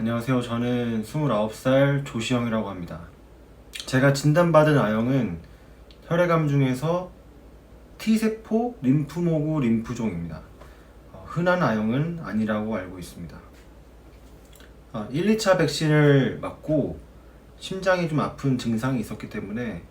안녕하세요. 저는 29살 조시영이라고 합니다. 제가 진단받은 A형은 혈액암 중에서 T세포 림프모구 림프종입니다. 어, 흔한 A형은 아니라고 알고 있습니다. 아, 1, 2차 백신을 맞고 심장이 좀 아픈 증상이 있었기 때문에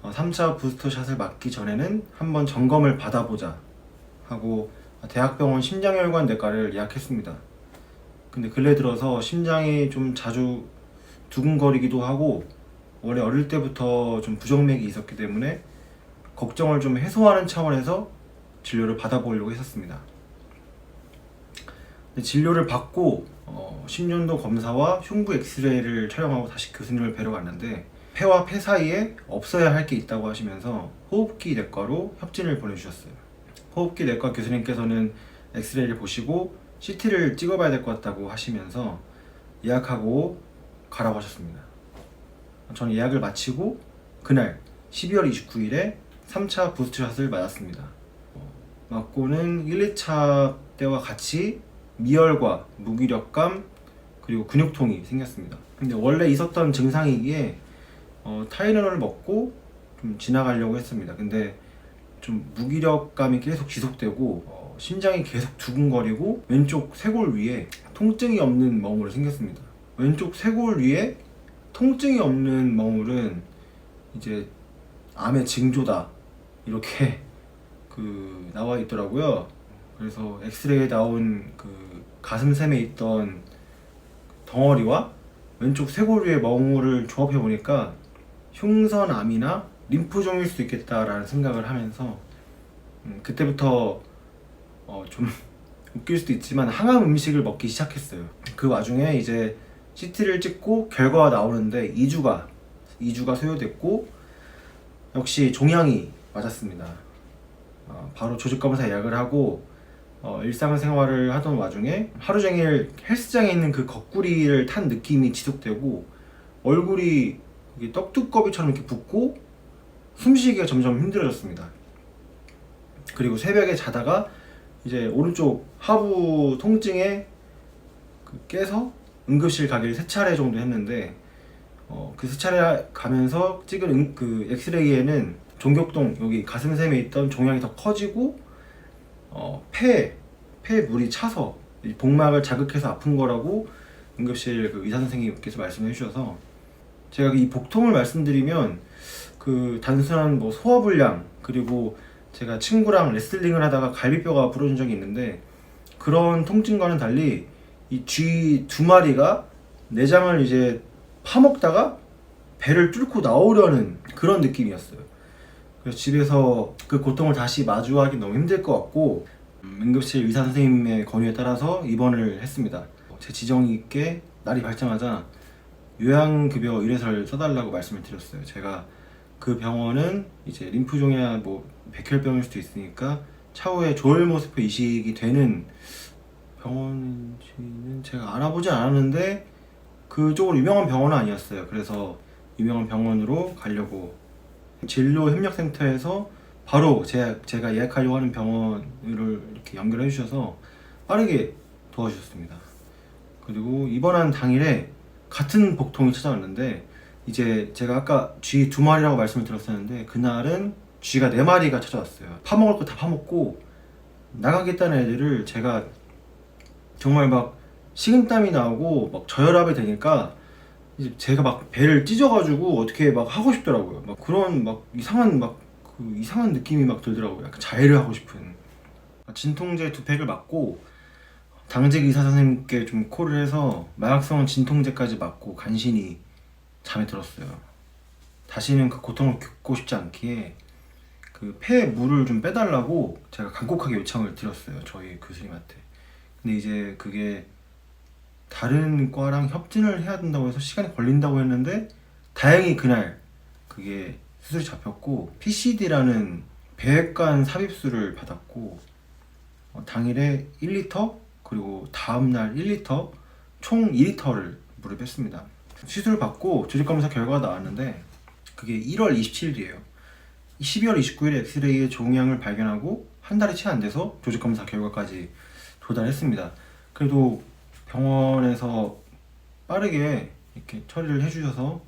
어, 3차 부스터샷을 맞기 전에는 한번 점검을 받아보자 하고 대학병원 심장혈관 내과를 예약했습니다. 근데 근래 들어서 심장이 좀 자주 두근거리기도 하고 원래 어릴 때부터 좀 부정맥이 있었기 때문에 걱정을 좀 해소하는 차원에서 진료를 받아보려고 했었습니다. 진료를 받고 어, 10년도 검사와 흉부 엑스레이를 촬영하고 다시 교수님을 뵈러 갔는데 폐와 폐 사이에 없어야 할 게 있다고 하시면서 호흡기 내과로 협진을 보내주셨어요. 호흡기 내과 교수님께서는 엑스레이를 보시고 CT를 찍어봐야 될 것 같다고 하시면서 예약하고 가라고 하셨습니다. 저는 예약을 마치고 그날 12월 29일에 3차 부스트샷을 맞았습니다. 어, 맞고는 1, 2차 때와 같이 미열과 무기력감 그리고 근육통이 생겼습니다. 근데 원래 있었던 증상이기에 어, 타이레놀을 먹고 좀 지나가려고 했습니다. 근데 좀 무기력감이 계속 지속되고 어, 심장이 계속 두근거리고 왼쪽 쇄골 위에 통증이 없는 멍울이 생겼습니다. 왼쪽 쇄골 위에 통증이 없는 멍울은 이제 암의 징조다 이렇게 그 나와 있더라고요. 그래서 엑스레이에 나온 그 가슴샘에 있던 덩어리와 왼쪽 쇄골 위에 멍울을 조합해 보니까 흉선암이나 림프종일 수도 있겠다라는 생각을 하면서 음, 그때부터 어, 좀 웃길 수도 있지만 항암 음식을 먹기 시작했어요. 그 와중에 이제 CT를 찍고 결과가 나오는데 2주가 2주가 소요됐고 역시 종양이 맞았습니다. 어, 바로 조직 검사 예약을 하고 어, 일상생활을 하던 와중에 하루 종일 헬스장에 있는 그 거꾸리를 탄 느낌이 지속되고 얼굴이 떡두꺼비처럼 이렇게 붓고 숨쉬기가 점점 힘들어졌습니다. 그리고 새벽에 자다가 이제 오른쪽 하부 통증에 그 깨서 응급실 가기를 세 차례 정도 했는데 어, 그 세 차례 가면서 찍은 응- 그 엑스레이에는 종격동 여기 가슴샘에 있던 종양이 더 커지고 어, 폐, 폐 물이 차서 이 복막을 자극해서 아픈 거라고 응급실 그 의사 선생님께서 말씀해 주셔서 제가 이 복통을 말씀드리면 그 단순한 뭐 소화불량 그리고 제가 친구랑 레슬링을 하다가 갈비뼈가 부러진 적이 있는데 그런 통증과는 달리 이 쥐 두 마리가 내장을 이제 파먹다가 배를 뚫고 나오려는 그런 느낌이었어요. 그래서 집에서 그 고통을 다시 마주하기 너무 힘들 것 같고 음, 응급실 의사 선생님의 권유에 따라서 입원을 했습니다. 제 지정이 있게 날이 밝자마자 요양급여 1회서를 써달라고 말씀을 드렸어요. 제가 그 병원은 이제 림프종이나 뭐 백혈병일 수도 있으니까 차후에 조혈모세포 이식이 되는 병원인지는 제가 알아보지 않았는데 그쪽으로 유명한 병원은 아니었어요. 그래서 유명한 병원으로 가려고 진료 협력센터에서 바로 제, 제가 예약하려고 하는 병원을 이렇게 연결해 주셔서 빠르게 도와주셨습니다. 그리고 입원한 당일에 같은 복통이 찾아왔는데 이제 제가 아까 쥐 두 마리라고 말씀을 드렸었는데 그날은 쥐가 네 마리가 찾아왔어요. 파먹을 거 다 파먹고 나가겠다는 애들을 제가 정말 막 식은땀이 나오고 막 저혈압이 되니까 이제 제가 막 배를 찢어가지고 어떻게 막 하고 싶더라고요. 막 그런 막 이상한 막 그 이상한 느낌이 막 들더라고요. 약간 자해를 하고 싶은. 진통제 두 팩을 맞고 당직 의사 선생님께 좀 콜을 해서 마약성 진통제까지 맞고 간신히 잠에 들었어요. 다시는 그 고통을 겪고 싶지 않기에 그폐 물을 좀 빼달라고 제가 간곡하게 요청을 드렸어요. 저희 교수님한테. 근데 이제 그게 다른 과랑 협진을 해야 된다고 해서 시간이 걸린다고 했는데 다행히 그날 그게 수술이 잡혔고 PCD라는 배액관 삽입술을 받았고 어, 당일에 1리터 그리고 다음날 1리터 총 2리터를 물을 뺐습니다. 시술을 받고 조직 검사 결과가 나왔는데 그게 1월 27일이에요. 12월 29일에 엑스레이의 종양을 발견하고 한 달이 채 안 돼서 조직 검사 결과까지 도달했습니다. 그래도 병원에서 빠르게 이렇게 처리를 해주셔서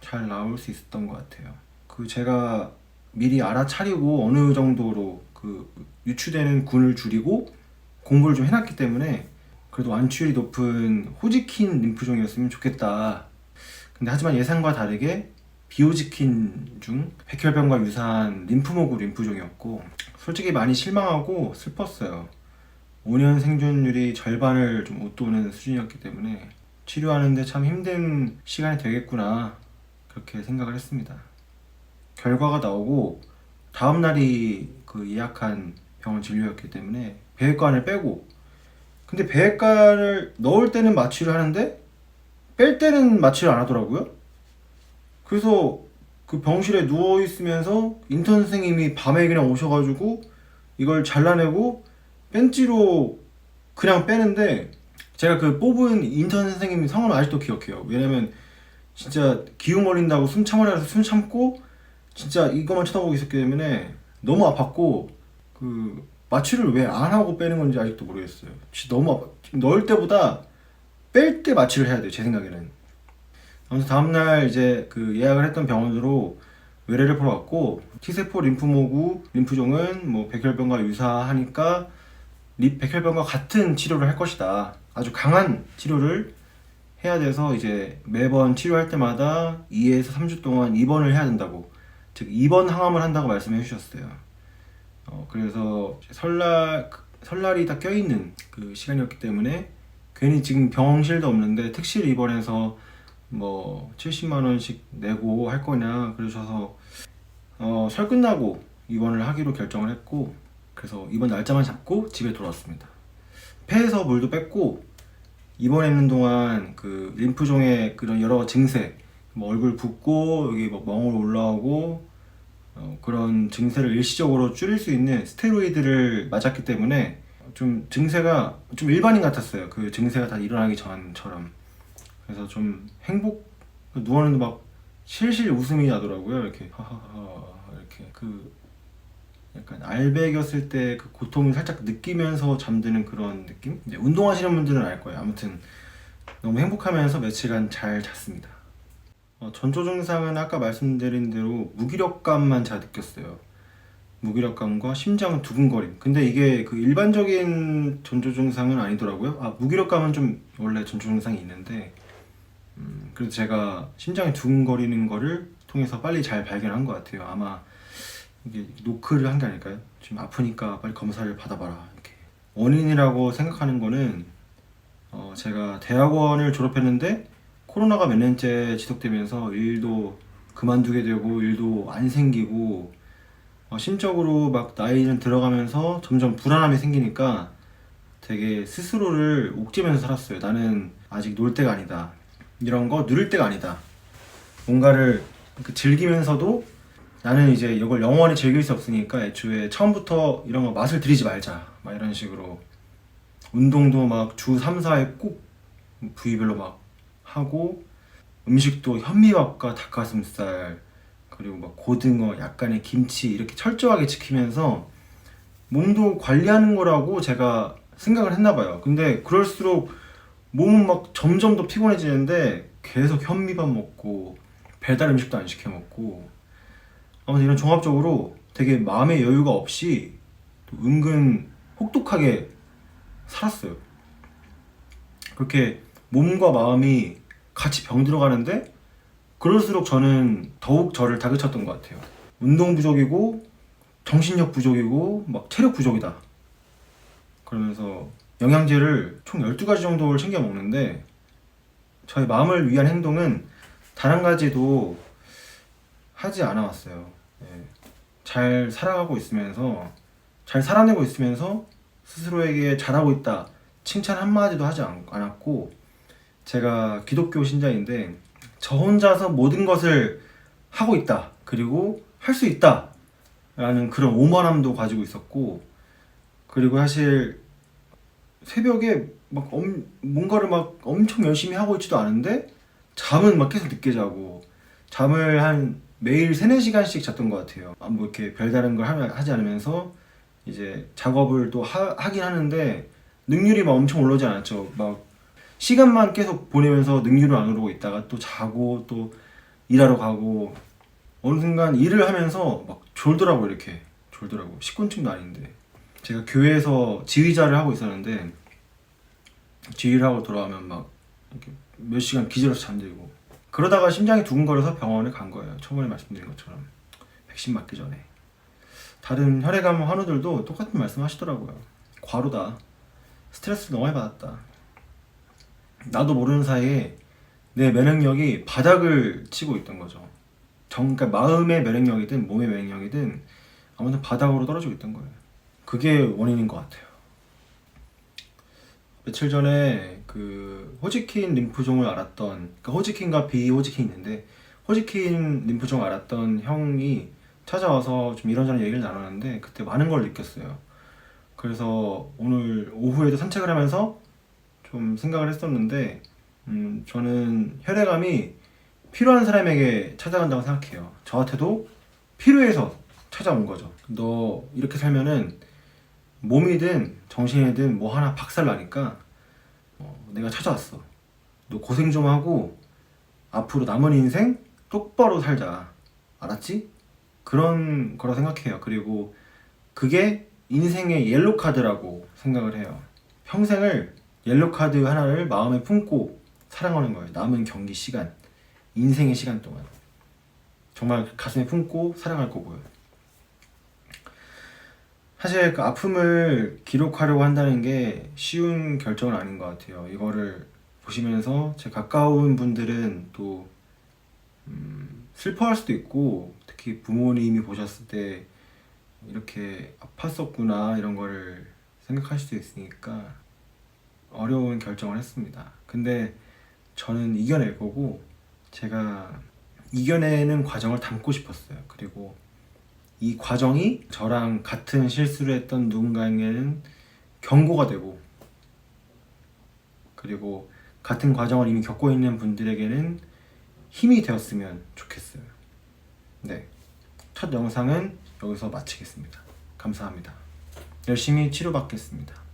잘 나올 수 있었던 것 같아요. 그 제가 미리 알아차리고 어느 정도로 그 유추되는 군을 줄이고 공부를 좀 해놨기 때문에 그래도 완치율이 높은 호지킨 림프종이었으면 좋겠다. 근데 하지만 예상과 다르게 비호지킨 중 백혈병과 유사한 림프모구 림프종이었고 솔직히 많이 실망하고 슬펐어요. 5년 생존율이 절반을 좀 웃도는 수준이었기 때문에 치료하는데 참 힘든 시간이 되겠구나 그렇게 생각을 했습니다. 결과가 나오고 다음 날이 그 예약한 병원 진료였기 때문에 배액관을 빼고 근데 배액관을 넣을 때는 마취를 하는데 뺄 때는 마취를 안 하더라고요. 그래서 그 병실에 누워 있으면서 인턴 선생님이 밤에 그냥 오셔가지고 이걸 잘라내고 벤치로 그냥 빼는데 제가 그 뽑은 인턴 선생님 성을 아직도 기억해요. 왜냐면 진짜 기운 걸린다고 숨 참으라 해서 숨 참고 진짜 이것만 쳐다보고 있었기 때문에 너무 아팠고 그 마취를 왜 안 하고 빼는 건지 아직도 모르겠어요. 너무. 넣을 때보다 뺄 때 마취를 해야 돼요. 제 생각에는. 아무튼 다음날 이제 그 예약을 했던 병원으로 외래를 보러 갔고 T세포 림프모구 림프종은 뭐 백혈병과 유사하니까 리- 백혈병과 같은 치료를 할 것이다. 아주 강한 치료를 해야 돼서 이제 매번 치료할 때마다 2에서 3주 동안 입원을 해야 된다고 즉 입원 항암을 한다고 말씀해 주셨어요. 어, 그래서 설날 설날이 다 껴있는 그 시간이었기 때문에 괜히 지금 병실도 없는데 특실 입원해서 뭐 70만 원씩 내고 할 거냐 그러셔서 어, 설 끝나고 입원을 하기로 결정을 했고 그래서 이번 날짜만 잡고 집에 돌아왔습니다. 폐에서 물도 뺐고 입원했는 동안 그 림프종의 그런 여러 증세, 뭐 얼굴 붓고 여기 뭐 멍울 올라오고 어, 그런 증세를 일시적으로 줄일 수 있는 스테로이드를 맞았기 때문에 좀 증세가 좀 일반인 같았어요. 그 증세가 다 일어나기 전처럼. 그래서 좀 행복 누웠는데 막 실실 웃음이 나더라고요. 이렇게 하하하 이렇게 그 약간 알배겼을 때 그 고통을 살짝 느끼면서 잠드는 그런 느낌? 운동하시는 분들은 알 거예요. 아무튼 너무 행복하면서 며칠간 잘 잤습니다. 어, 전조 증상은 아까 말씀드린 대로 무기력감만 잘 느꼈어요. 무기력감과 심장 두근거림. 근데 이게 그 일반적인 전조 증상은 아니더라고요. 아 무기력감은 좀 원래 전조 증상이 있는데, 음, 그래서 제가 심장이 두근거리는 거를 통해서 빨리 잘 발견한 것 같아요. 아마 이게 노크를 한 게 아닐까요? 지금 아프니까 빨리 검사를 받아봐라 이렇게. 원인이라고 생각하는 거는 어, 제가 대학원을 졸업했는데 코로나가 몇 년째 지속되면서 일도 그만두게 되고 일도 안 생기고 어, 심적으로 막 나이는 들어가면서 점점 불안함이 생기니까 되게 스스로를 옥죄면서 살았어요. 나는 아직 놀 때가 아니다. 이런 거 누릴 때가 아니다. 뭔가를 그 즐기면서도 나는 이제 이걸 영원히 즐길 수 없으니까 애초에 처음부터 이런 거 맛을 들이지 말자. 막 이런 식으로 운동도 막 주 3, 4회 꼭 부위별로 막 하고 음식도 현미밥과 닭가슴살 그리고 막 고등어, 약간의 김치 이렇게 철저하게 지키면서 몸도 관리하는 거라고 제가 생각을 했나 봐요. 근데 그럴수록 몸은 막 점점 더 피곤해지는데 계속 현미밥 먹고 배달 음식도 안 시켜 먹고 아무튼 이런 종합적으로 되게 마음의 여유가 없이 또 은근 혹독하게 살았어요. 그렇게 몸과 마음이 같이 병 들어가는데 그럴수록 저는 더욱 저를 다그쳤던 것 같아요. 운동 부족이고 정신력 부족이고 막 체력 부족이다. 그러면서 영양제를 총 12가지 정도를 챙겨 먹는데 저의 마음을 위한 행동은 단 한 가지도 하지 않아 왔어요. 예. 잘 살아가고 있으면서 잘 살아내고 있으면서 스스로에게 잘하고 있다 칭찬 한마디도 하지 않, 않았고 제가 기독교 신자인데 저 혼자서 모든 것을 하고 있다 그리고 할 수 있다 라는 그런 오만함도 가지고 있었고 그리고 사실 새벽에 막 엄, 뭔가를 막 엄청 열심히 하고 있지도 않은데 잠은 막 계속 늦게 자고 잠을 한 매일 3, 4시간씩 잤던 것 같아요. 아, 뭐 이렇게 별다른 걸 하지 않으면서 이제 작업을 또 하, 하긴 하는데 능률이 막 엄청 올라오지 않았죠. 막 시간만 계속 보내면서 능률을 안 오르고 있다가 또 자고 또 일하러 가고 어느 순간 일을 하면서 막 졸더라고 이렇게. 졸더라고. 식곤증도 아닌데. 제가 교회에서 지휘자를 하고 있었는데 지휘를 하고 돌아오면 막 이렇게 몇 시간 기절해서 잠들고. 그러다가 심장이 두근거려서 병원에 간 거예요. 처음에 말씀드린 것처럼. 백신 맞기 전에. 다른 혈액암 환우들도 똑같은 말씀 하시더라고요. 과로다. 스트레스 너무 많이 받았다 나도 모르는 사이에 내 면역력이 바닥을 치고 있던 거죠. 정, 그러니까 마음의 면역력이든 몸의 면역력이든 아무튼 바닥으로 떨어지고 있던 거예요. 그게 원인인 것 같아요. 며칠 전에 그 호지킨 림프종을 알았던 그러니까 호지킨과 비호지킨이 있는데 호지킨 림프종 알았던 형이 찾아와서 좀 이런저런 얘기를 나눴는데 그때 많은 걸 느꼈어요. 그래서 오늘 오후에도 산책을 하면서 좀 생각을 했었는데 음, 저는 혈액암이 필요한 사람에게 찾아간다고 생각해요. 저한테도 필요해서 찾아온 거죠. 너 이렇게 살면은 몸이든 정신이든 뭐 하나 박살 나니까 어, 내가 찾아왔어. 너 고생 좀 하고 앞으로 남은 인생 똑바로 살자. 알았지? 그런 거라 생각해요. 그리고 그게 인생의 옐로 카드라고 생각을 해요. 평생을 옐로 카드 하나를 마음에 품고 살아가는 거예요. 남은 경기 시간, 인생의 시간 동안 정말 가슴에 품고 살아갈 거고요. 사실 그 아픔을 기록하려고 한다는 게 쉬운 결정은 아닌 것 같아요. 이거를 보시면서 제 가까운 분들은 또 음, 슬퍼할 수도 있고 특히 부모님이 보셨을 때 이렇게 아팠었구나 이런 거를 생각할 수도 있으니까 어려운 결정을 했습니다. 근데 저는 이겨낼 거고 제가 이겨내는 과정을 담고 싶었어요. 그리고 이 과정이 저랑 같은 실수를 했던 누군가에게는 경고가 되고 그리고 같은 과정을 이미 겪고 있는 분들에게는 힘이 되었으면 좋겠어요. 네. 첫 영상은 여기서 마치겠습니다. 감사합니다. 열심히 치료받겠습니다.